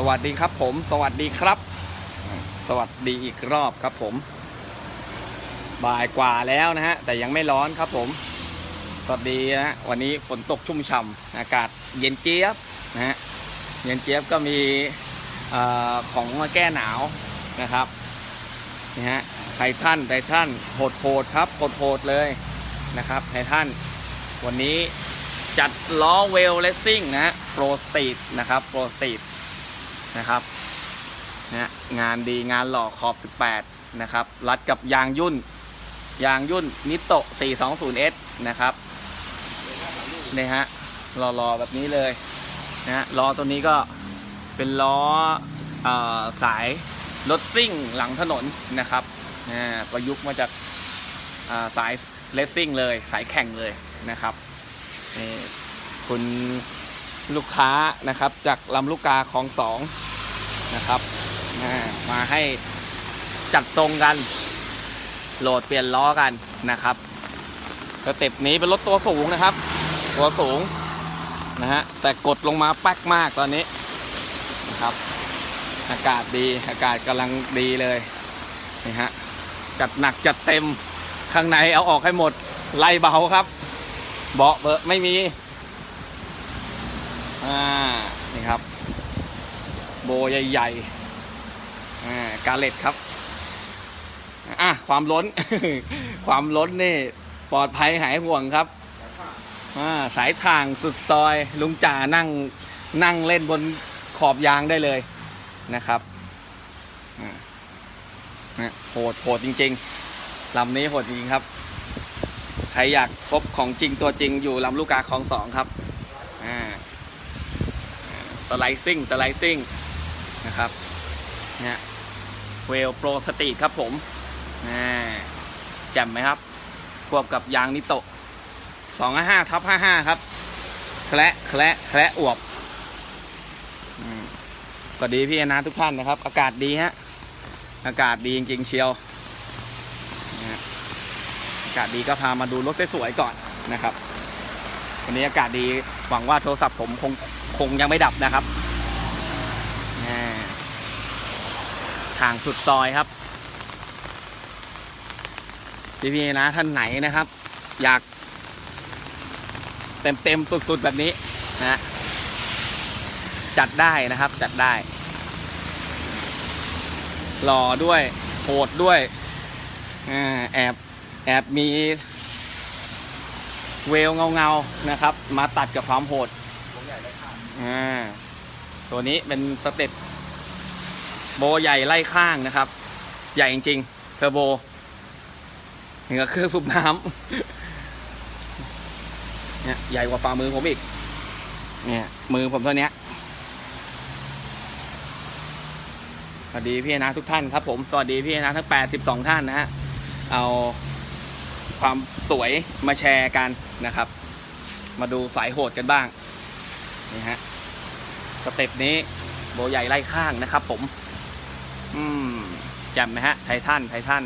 สวัสดีครับผม สวัสดีครับ สวัสดีอีกรอบครับผม บ่ายกว่าแล้วนะฮะ แต่ยังไม่ร้อนครับผม สวัสดีนะฮะวันนี้ฝนตกชุ่มฉ่ำอากาศเย็นเจี๊ยบนะฮะ เย็นเจี๊ยบก็มีอของมาแก้หนาวนะครับนี่ฮะไททันไททันโหดโหดครับโหดโหดเลยนะครับไททันวันนี้จัดล้อเวลเลสซิ่งนะฮะโปรสตีดนะครับโปรสตีด นะครับนะฮะงานดีงานหล่อขอบ 18 นะครับ รัดกับยางยุ่น ยางยุ่นนิโตะ 420S นะครับนี่ฮะรอๆแบบนี้เลยนะฮะล้อตัวนี้ก็เป็นล้ออสายรถซิ่งหลังถนนนะครับอ่าประยุกต์มาจากาสายเลสซิ่งเลย สายแข่งเลยนะครับนี่คุณ ลูกค้านะครับ จากลำลูกกาของสองนะครับมาให้จัดทรงกัน โหลดเปลี่ยนล้อกันนะครับสเต็ปนี้เป็นรถตัวสูงนะครับ ตัวสูงนะฮะแต่กดลงมาแป๊กมากตอนนี้นะครับ อากาศดีอากาศกำลังดีเลยนี่ฮะจัดหนักจัดเต็มข้างในเอาออกให้หมดไล่เบาครับ เบาะเบอะไม่มี อ่านี่ครับ โบใหญ่ๆอ่ากาเล็ตครับอะความล้น ความล้นนี่ปลอดภัยหายห่วงครับอ่าสายทางสุดซอย ลุงจ่านั่งนั่งเล่นบนขอบยางได้เลยนะครับโหดโหดจริงๆลำนี้โหดจริงครับ ใครอยากพบของจริงตัวจริงอยู่ลำลูกกาคลองสองครับ สไลซิ่งสไลซิ่งนะครับเนี่ยเวลโปรสตีครับผมอ่าแจ่มไหมครับควบกับยางนิโตะ255ทับ55ครับ แคละแคละแคละอวบสวัสดีพี่นาทุกท่านนะครับ อากาศดีฮะอากาศดีจริงๆเชียวอากาศดีก็พามาดูรถสวยๆก่อนนะครับ วันนี้อากาศดีหวังว่าโทรศัพท์ผมคง คงยังไม่ดับนะครับอ่าทางสุดซอยครับพี่พี่ๆนะท่านไหนนะครับ อยากเต็มเต็มๆสุดๆแบบนี้นะจัดได้นะครับจัดได้หล่อด้วยโหดด้วยอแอบแอบมีเวลเงาๆนะครับ มาตัดกับความโหด อ่าตัวนี้เป็นสเต็ปโบใหญ่ไล่ข้างนะครับ ใหญ่จริงๆเทอร์โบนี่ก็เครื่องสูบน้ำเนี่ยใหญ่กว่าฝ่ามือผมอีก เนี่ย มือผมเท่านี้สวัสดีพี่นะทุกท่านครับผมสวัสดีพี่นะทั้ง 82 ท่านนะฮะเอาความสวยมาแชร์กันนะครับ มาดูสายโหดกันบ้างนี่ฮะ เต็ปนี้โบใหญ่ไล่ข้างนะครับ ผม อืมจ่มไหมฮะ ไททันไททัน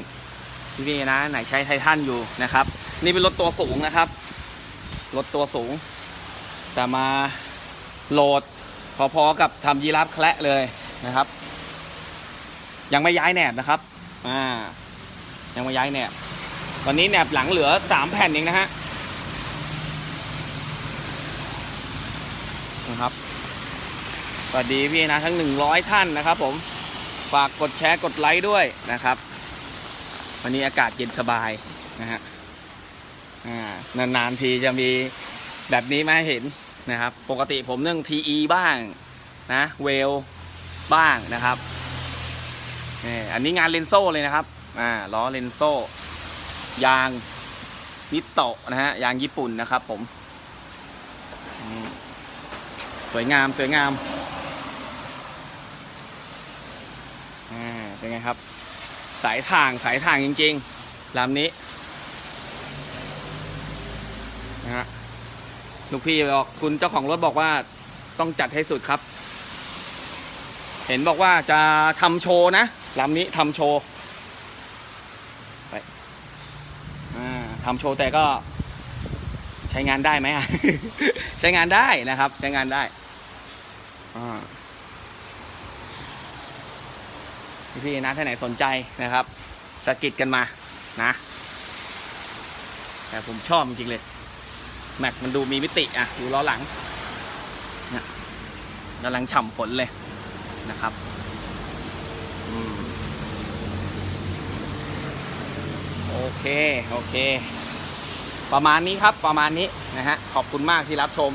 ที่นี่นะ ไหนใช้ไททันอยู่นะครับ นี่เป็นรถตัวสูงนะครับ รถตัวสูง แต่มาโหลดพอๆกับทำยีราฟแคละเลยนะครับ ยังไม่ย้ายแหนบนะครับ อ่า ยังไม่ย้ายแหนบตอนนี้แหนบหลังเหลือสามแผ่นเองนะฮะนะครับ สวัสดีพี่นะทั้งหนึ่งร้อยท่านนะครับ ผมฝากกดแชร์กดไลค์ด้วยนะครับ วันนี้อากาศเย็นสบายนะฮะนานๆทีจะมีแบบนี้มาให้เห็นนะครับ ปกติผมเรื่อง TE บ้างนะเวลบ้างนะครับนี่อันนี้งานเลนโซ่เลยนะครับอ่าล้อเลนโซ่ ยางนิโตะนะฮะยางญี่ปุ่นนะครับผมสวยงามสวยงาม อ่าเป็นไงครับ สายทางสายทางจริงๆลำนี้นะฮะลูกพี่บอกคุณเจ้าของรถบอกว่าต้องจัดให้สุดครับ เห็นบอกว่าจะทำโชว์นะลำนี้ทำโชว์ไปทำโชว์แต่ก็ใช้งานได้ไหมอะใช้งานได้นะครับ ใช้งานได้อ่า พี่ๆนะท่านไหนสนใจนะครับสะกิดกันมานะ แต่ผมชอบจริงๆเลย แม็กมันดูมีมิติอะดูล้อหลังเนี่ยกำลังฉ่ำฝนเลยนะครับอโอเค โอเค ประมาณนี้ครับประมาณนี้นะฮะ ขอบคุณมากที่รับชม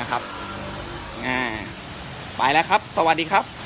นะครับอ่าไปแล้วครับ สวัสดีครับ